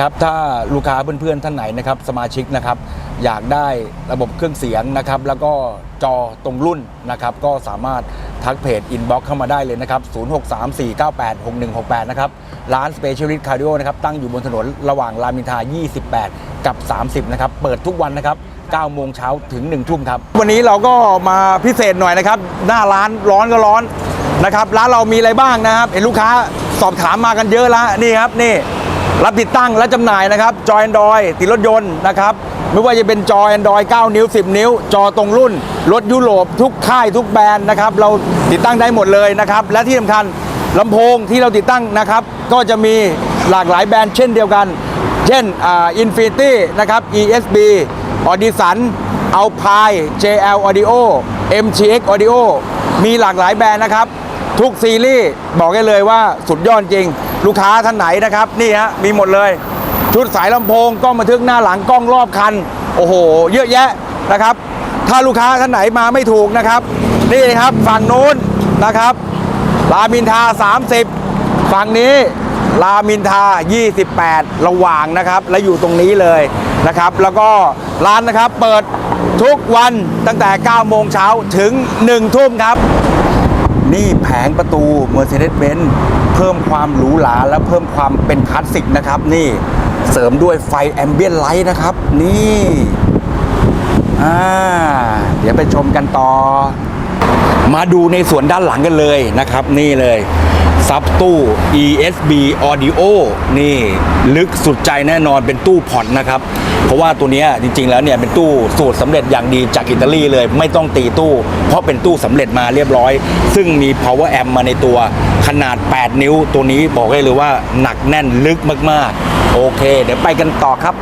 ครับถ้าลูกค้าเพื่อนๆท่านไหนนะครับสมาชิกนะครับอยากได้ระบบเครื่องเสียงนะครับแล้วก็จอตรงรุ่นนะครับก็สามารถทักเพจอินบ็อกเข้ามาได้เลยนะครับ 0634986168 นะครับ ร้าน Specialist Cardio นะครับตั้งอยู่บนถนนระหว่างรามอินทรา28 กับ 30 นะครับ เปิดทุกวันนะครับ9โมงเช้าถึง 1 ทุ่มครับ วันนี้เราก็มาพิเศษหน่อยนะครับ หน้าร้านร้อนก็ร้อนนะครับ ร้านเรามีอะไรบ้างนะครับ เห็นลูกค้าสอบถามมากันเยอะแล้วนี่ครับนี่ รับติดตั้งและจำหน่ายนะครับ จอ Android ติดรถยนต์นะครับ ไม่ว่าจะเป็นจอ Android 9 นิ้ว 10 นิ้ว จอตรงรุ่น รถยุโรปทุกค่ายทุกแบรนด์นะครับ เราติดตั้งได้หมดเลยนะครับ และที่สำคัญลำโพงที่เราติดตั้งนะครับ ก็จะมีหลากหลายแบรนด์เช่นเดียวกัน เช่นอ่า Infinity นะครับ ESB Audison Alpine JL Audio MTX Audio มีหลากหลายแบรนด์นะครับ ทุกซีรีส์บอกได้เลยว่าสุดยอดจริง ลูกค้าท่านไหนนะครับ นี่ฮะมีหมดเลย ชุดสายลำโพงกล้องบันทึกหน้าหลังกล้องรอบคัน โอ้โห เยอะแยะนะครับ ถ้าลูกค้าท่านไหนมาไม่ถูกนะครับ นี่ครับฝั่งนู้นนะครับรามินทา 30 ฝั่งนี้รามินทา 28 ระหว่างนะครับ และอยู่ตรงนี้เลยนะครับ แล้วก็ร้านนะครับเปิดทุกวันตั้งแต่ 9 โมงเช้าถึง 1 ทุ่มครับ นี่แผงประตู Mercedes-Benz เพิ่มความหรูหราและเพิ่มความเป็นคลาสสิกนะครับ นี่เสริมด้วยไฟแอมเบียนไลท์นะครับ นี่อ่าเดี๋ยวไปชมกันต่อ มาดูในส่วนด้านหลังกันเลยนะครับ นี่เลยซับตู้ ESB Audio นี่ ลึกสุดใจแน่นอนเป็นตู้ผ่อนนะครับ เพราะว่าตัวนี้จริง ๆ แล้วเนี่ยเป็นตู้สูตรสำเร็จอย่างดีจากอิตาลีเลย ไม่ต้องตีตู้ เพราะเป็นตู้สำเร็จมาเรียบร้อย ซึ่งมี power amp มาในตัวขนาด 8 นิ้ว ตัวนี้บอกได้เลยว่าหนักแน่นลึกมากๆ โอเค เดี๋ยวไปกันต่อครับ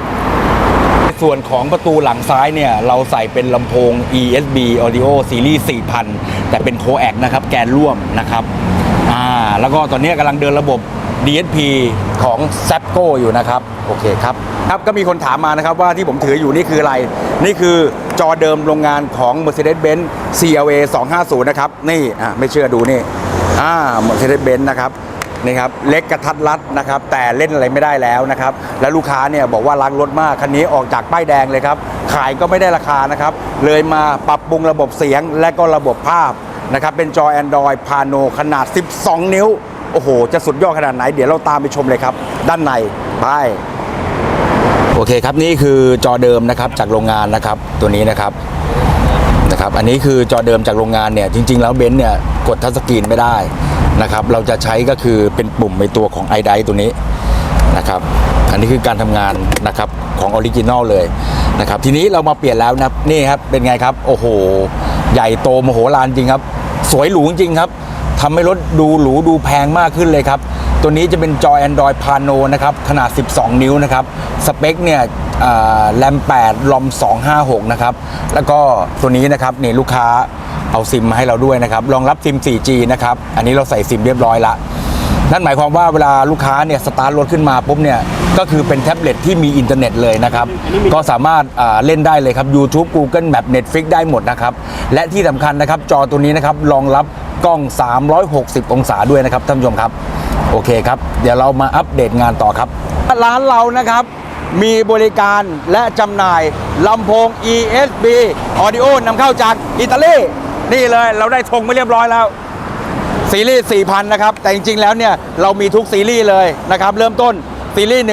ส่วนของประตูหลังซ้ายเนี่ย เราใส่เป็นลำโพง ESB Audio Series 4000 แต่เป็นโคแอกนะครับ แกนร่วมนะครับ อ่า แล้วก็ตอนนี้กำลังเดินระบบ DSP ของ s a p c o อยู่นะครับ โอเคครับครับก็มีคนถามมานะครับว่าที่ผมถืออยู่นี่คืออะไร นี่คือจอเดิมโรงงานของ Mercedes-Benz CLA 250 นะครับ นี่อะไม่เชื่อดูนี่อ่า Mercedes-Benz นะครับนี่ครับเล็กกระทัดรัดนะครับ แต่เล่นอะไรไม่ได้แล้วนะครับ แล้วลูกค้าเนี่ยบอกว่ารักรถมากคันนี้ออกจากป้ายแดงเลยครับ ขายก็ไม่ได้ราคานะครับ เลยมาปรับปรุงระบบเสียงและก็ระบบภาพนะครับ เป็นจอ Android Pano ขนาด 12 นิ้ว โอ้โห จะสุดยอดขนาดไหน เดี๋ยวเราตามไปชมเลยครับ ด้านในไปโอเคครับนี่คือจอเดิมนะครับจากโรงงานนะครับตัวนี้นะครับนะครับ อันนี้คือจอเดิมจากโรงงานเนี่ยจริง ๆ แล้วเบนซ์เนี่ยกดทัชสกรีนไม่ได้นะครับ เราจะใช้ก็คือเป็นปุ่มในตัวของ i d i ตัวนี้นะครับ อันนี้คือการทำงานนะครับของออริจินอลเลยนะครับ ทีนี้เรามาเปลี่ยนแล้วนะนี่ครับเป็นไงครับ โอ้โห ใหญ่โตมโหฬารจริงครับ สวยหรูจริงครับ ทำให้รถดูหรูดูแพงมากขึ้นเลยครับ ตัวนี้จะเป็นจอ Android Pano นะครับขนาด 12 นิ้วนะครับ สเปคเนี่ยแรม8ลอม256 นะครับ แล้วก็ตัวนี้นะครับนี่ลูกค้าเอาซิมมาให้เราด้วยนะครับรองรับซิม 4G นะครับ อันนี้เราใส่ซิมเรียบร้อยละ นั่นหมายความว่าเวลาลูกค้าเนี่ยสตาร์ทรถขึ้นมาปุ๊บเนี่ยก็คือเป็นแท็บเล็ตที่มีอินเทอร์เน็ตเลยนะครับ ก็สามารถอ่าเล่นได้เลยครับ YouTube Google Map Netflix ได้หมดนะครับ และที่สำคัญนะครับ จอตัวนี้นะครับรองรับกล้อง 360 องศาด้วยนะครับท่านผู้ชมครับ โอเคครับ เดี๋ยวเรามาอัปเดตงานต่อครับ ร้านเรานะครับมีบริการและจำหน่ายลำโพง ESB Audio นำเข้าจากอิตาลีนี่เลยเราได้ธงไม่เรียบร้อยแล้ว ซีรีส์4,000 นะครับ แต่จริงๆ แล้วเนี่ยเรามีทุกซีรีส์เลยนะครับ เริ่มต้นซีรีส์1,000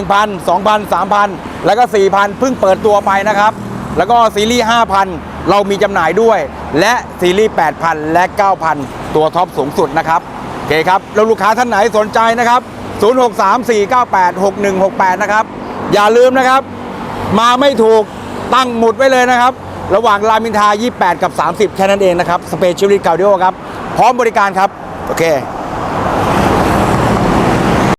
2,000 3,000 แล้วก็ 4,000 เพิ่งเปิดตัวไปนะครับ แล้วก็ซีรีส์5,000 เรามีจำหน่ายด้วย และซีรีส์8,000 และ 9,000 ตัวท็อปสูงสุดนะครับโอเคครับแล้วลูกค้าท่านไหนสนใจนะครับ 0634986168 นะครับ อย่าลืมนะครับ มาไม่ถูกตั้งหมุดไว้เลยนะครับระหว่างรามินทา 28 กับ 30 แค่นั้นเองนะครับ สเปเชียลิสต์เกาดิโอครับ พร้อมบริการครับ โอเค